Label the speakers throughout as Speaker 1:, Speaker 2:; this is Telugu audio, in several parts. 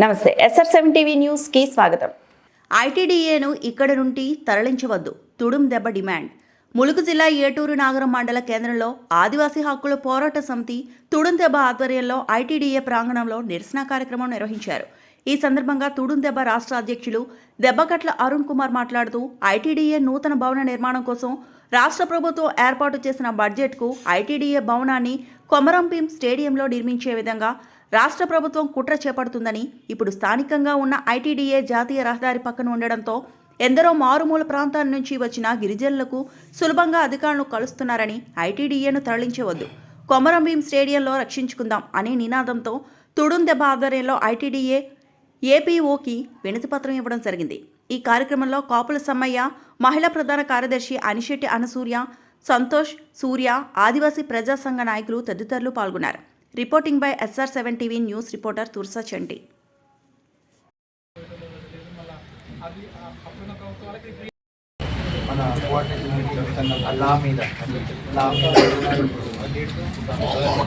Speaker 1: నమస్తే ఎస్ఆర్ సెవెన్ టీవీ న్యూస్కి స్వాగతం.
Speaker 2: ఐటీడీఏను ఇక్కడ నుండి తరలించవద్దు. తుడుం దెబ్బ డిమాండ్. ములుగు జిల్లా ఏటూరు నాగరం మండల కేంద్రంలో ఆదివాసీ హక్కుల పోరాట సమితి తుడుం దెబ్బ ఆధ్వర్యంలో ఐటీడీఏ ప్రాంగణంలో నిరసన కార్యక్రమం నిర్వహించారు. ఈ సందర్భంగా తుడుం దెబ్బ రాష్ట్ర అధ్యక్షులు దెబ్బగట్ల అరుణ్ కుమార్ మాట్లాడుతూ ఐటీడీఏ నూతన భవన నిర్మాణం కోసం రాష్ట్ర ప్రభుత్వం ఏర్పాటు చేసిన బడ్జెట్కు ఐటీడీఏ భవనాన్ని కొమరంభీం స్టేడియంలో నిర్మించే విధంగా రాష్ట్ర ప్రభుత్వం కుట్ర చేపడుతుందని ఇప్పుడు స్థానికంగా ఉన్న ఐటీడీఏ జాతీయ రహదారి పక్కన ఉండడంతో ఎందరో మారుమూల ప్రాంతాల నుంచి వచ్చిన గిరిజనులకు సులభంగా అధికారులను కలుస్తున్నారని ఐటీడీఏను తరలించవద్దు. కొమరంభీం స్టేడియంలో రక్షించుకుందాం అనే నినాదంతో తుడుందెబ్బ ఆధ్వర్యంలో ఐటీడీఏ ఏపీఓకి వినతిపత్రం ఇవ్వడం జరిగింది. ఈ కార్యక్రమంలో కాపుల సమ్మయ్య మహిళా ప్రధాన కార్యదర్శి అనిశెట్టి అనసూర్య సంతోష్ సూర్య ఆదివాసీ ప్రజా సంఘ నాయకులు తదితరులు పాల్గొన్నారు. Reporting by SR seven TV news reporter తుర్సా చండి
Speaker 3: మన కోఆర్డినేషన్ లా మీద లా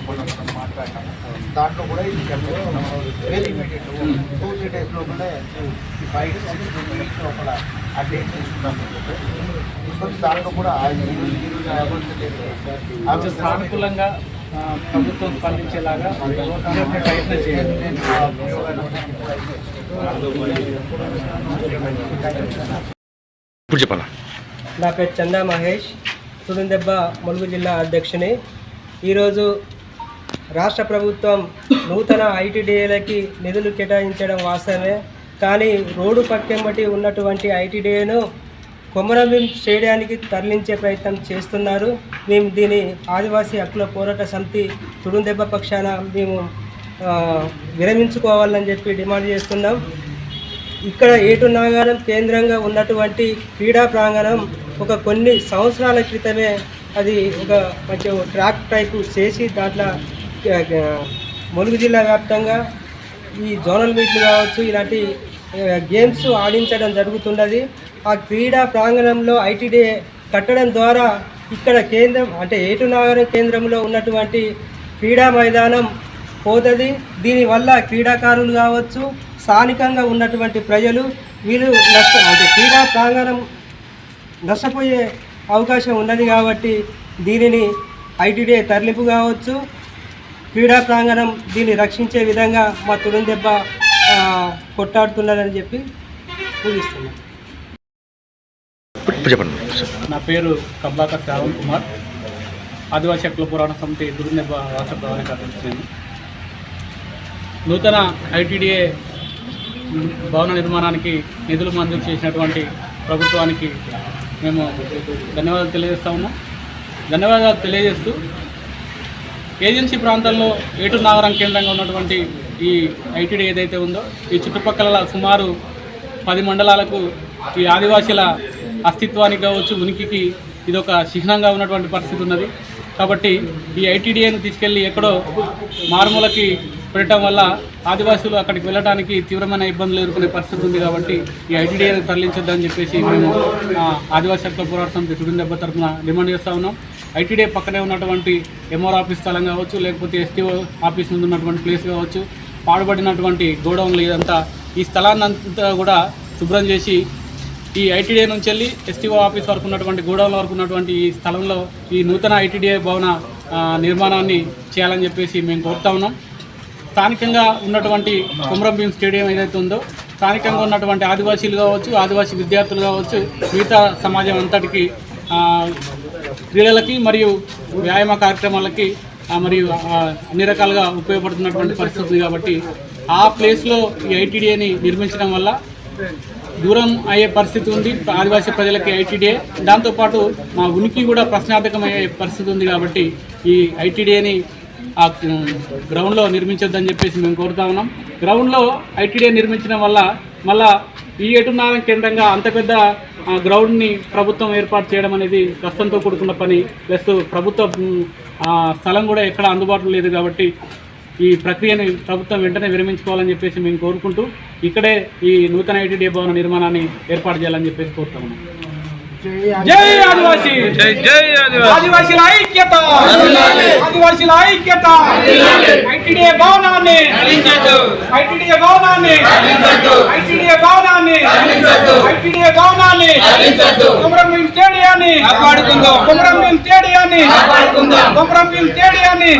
Speaker 3: మనం దాంట్లో కూడా ఇది very immediate two three days లోపలే ఈ ఫైవ్ సిక్స్ వీక్స్ లోపల అప్డేట్ డేట్ దాంట్లో కూడా ఆ
Speaker 4: ప్రభుత్వం స్పందించేలాగా ప్రయత్నం చేయాలి
Speaker 5: ఇప్పుడు చెప్పాలా?
Speaker 6: నా పేరు చందా మహేష్ తుడుందెబ్బ ములుగు జిల్లా అధ్యక్షుని. ఈరోజు రాష్ట్ర ప్రభుత్వం నూతన ఐటీడీఏలకి నిధులు కేటాయించడం వాస్తవమే కానీ రోడ్డు పక్కెంబటి ఉన్నటువంటి ఐటీడీఏను కొమరభీం స్టేడియానికి తరలించే ప్రయత్నం చేస్తున్నారు. మేము దీని ఆదివాసీ హక్కుల పోరాట సమితి తుడుందెబ్బ పక్షాన మేము విరమించుకోవాలని చెప్పి డిమాండ్ చేస్తున్నాం. ఇక్కడ ఏటు నాగారం కేంద్రంగా ఉన్నటువంటి క్రీడా ప్రాంగణం ఒక కొన్ని సంవత్సరాల క్రితమే అది ఒక మంచి ట్రాక్ టైపు చేసి దాంట్లో ములుగు జిల్లా వ్యాప్తంగా ఈ జోనల్ మీట్లు కావచ్చు ఇలాంటి గేమ్స్ ఆడించడం జరుగుతున్నది. ఆ క్రీడా ప్రాంగణంలో ఐటీడీ కట్టడం ద్వారా ఇక్కడ కేంద్రం అంటే ఏటు నాగరం కేంద్రంలో ఉన్నటువంటి క్రీడా మైదానం పోతుంది. దీనివల్ల క్రీడాకారులు కావచ్చు స్థానికంగా ఉన్నటువంటి ప్రజలు వీళ్ళు నష్ట అంటే క్రీడా ప్రాంగణం నష్టపోయే అవకాశం ఉన్నది కాబట్టి దీనిని ఐటీడీ తరలింపు కావచ్చు. క్రీడా ప్రాంగణం దీన్ని రక్షించే విధంగా మా తుడుం దెబ్బ కొట్టాడుతున్నదని చెప్పి ఊహిస్తున్నాం.
Speaker 5: ఇప్పుడు చెప్పండి.
Speaker 4: నా పేరు కబ్లాకర్ శ్రావణ్ కుమార్. ఆదివాసీ హక్కుల పురాణ సమితి దుర్నెబ్బ రాష్ట్ర ప్రధాన కార్యదర్శి. నూతన ఐటీడీఏ భవన నిర్మాణానికి నిధులు మంజూరు చేసినటువంటి ప్రభుత్వానికి మేము ధన్యవాదాలు తెలియజేస్తా ఉన్నాం. ధన్యవాదాలు తెలియజేస్తూ ఏజెన్సీ ప్రాంతాల్లో ఏటు నాగరం కేంద్రంగా ఉన్నటువంటి ఈ ఐటీడీ ఏదైతే ఉందో ఈ చుట్టుపక్కల సుమారు పది మండలాలకు ఈ ఆదివాసీల అస్తిత్వానికి కావచ్చు ఉనికికి ఇది ఒక చిహ్నంగా ఉన్నటువంటి పరిస్థితి ఉన్నది. కాబట్టి ఈ ఐటీడీఏను తీసుకెళ్ళి ఎక్కడో మారుమూలకి పెట్టడం వల్ల ఆదివాసులు అక్కడికి వెళ్ళడానికి తీవ్రమైన ఇబ్బందులు ఎదుర్కొనే పరిస్థితి ఉంది కాబట్టి ఈ ఐటీడీఏను తరలించొద్దని చెప్పేసి మేము ఆదివాసీ హక్కుల పోరాట సమితి చుడుం దెబ్బ తరఫున డిమాండ్ చేస్తూ ఉన్నాం. ఐటీడీ పక్కనే ఉన్నటువంటి ఎంఆర్ ఆఫీస్ స్థలం కావచ్చు లేకపోతే ఎస్టీఓ ఆఫీస్ ముందు ఉన్నటువంటి ప్లేస్ కావచ్చు పాడుబడినటువంటి గోడౌన్లు ఇదంతా ఈ స్థలాన్ని అంతా కూడా శుభ్రం చేసి ఈ ఐటీడీఏ నుంచి వెళ్ళి ఎస్టీఓ ఆఫీస్ వరకు ఉన్నటువంటి గోడౌన్ వరకు ఉన్నటువంటి ఈ స్థలంలో ఈ నూతన ఐటీడీఏ భవన నిర్మాణాన్ని చేయాలని చెప్పేసి మేము కోరుతా ఉన్నాం. స్థానికంగా ఉన్నటువంటి కుమరంభీం స్టేడియం ఏదైతే ఉందో స్థానికంగా ఉన్నటువంటి ఆదివాసీలు కావచ్చు ఆదివాసీ విద్యార్థులు కావచ్చు మిగతా సమాజం అంతటికి క్రీడలకి మరియు వ్యాయామ కార్యక్రమాలకి మరియు అన్ని రకాలుగా ఉపయోగపడుతున్నటువంటి పరిస్థితి కాబట్టి ఆ ప్లేస్లో ఈ ఐటీడీఏని నిర్మించడం వల్ల దూరం అయ్యే పరిస్థితి ఉంది. ఆదివాసీ ప్రజలకి ఐటీడీఏ దాంతోపాటు మా ఉనికి కూడా ప్రశ్నార్థకమయ్యే పరిస్థితి ఉంది కాబట్టి ఈ ఐటీడీఏని ఆ గ్రౌండ్లో నిర్మించొద్దని చెప్పేసి మేము కోరుతా ఉన్నాం. గ్రౌండ్లో ఐటీడీఏ నిర్మించడం వల్ల మళ్ళా ఈ ఎటున్నారం కేంద్రంగా అంత పెద్ద గ్రౌండ్ని ప్రభుత్వం ఏర్పాటు చేయడం అనేది కష్టంతో కూడుకున్న పని. ప్లస్ ప్రభుత్వ స్థలం కూడా ఎక్కడ అందుబాటులో లేదు కాబట్టి ఈ ప్రక్రియని ప్రభుత్వం వెంటనే విరమించుకోవాలని చెప్పేసి మేము కోరుకుంటూ ఇక్కడే ఈ నూతన ఐటీడీ భవన నిర్మాణాన్ని ఏర్పాటు చేయాలని చెప్పేసి కోరుతా ఉన్నాం. జై ఆదివాసీ! జై ఆదివాసీల ఐక్యత! ఆదివాసీల ఐక్యత! భవనాన్ని! భవనాన్ని! స్టేడియాన్ని! కాపాడుకుందాం! కుమరం స్టేడియాన్ని! కాపాడుకుందాం! కుమరం స్టేడియాన్ని!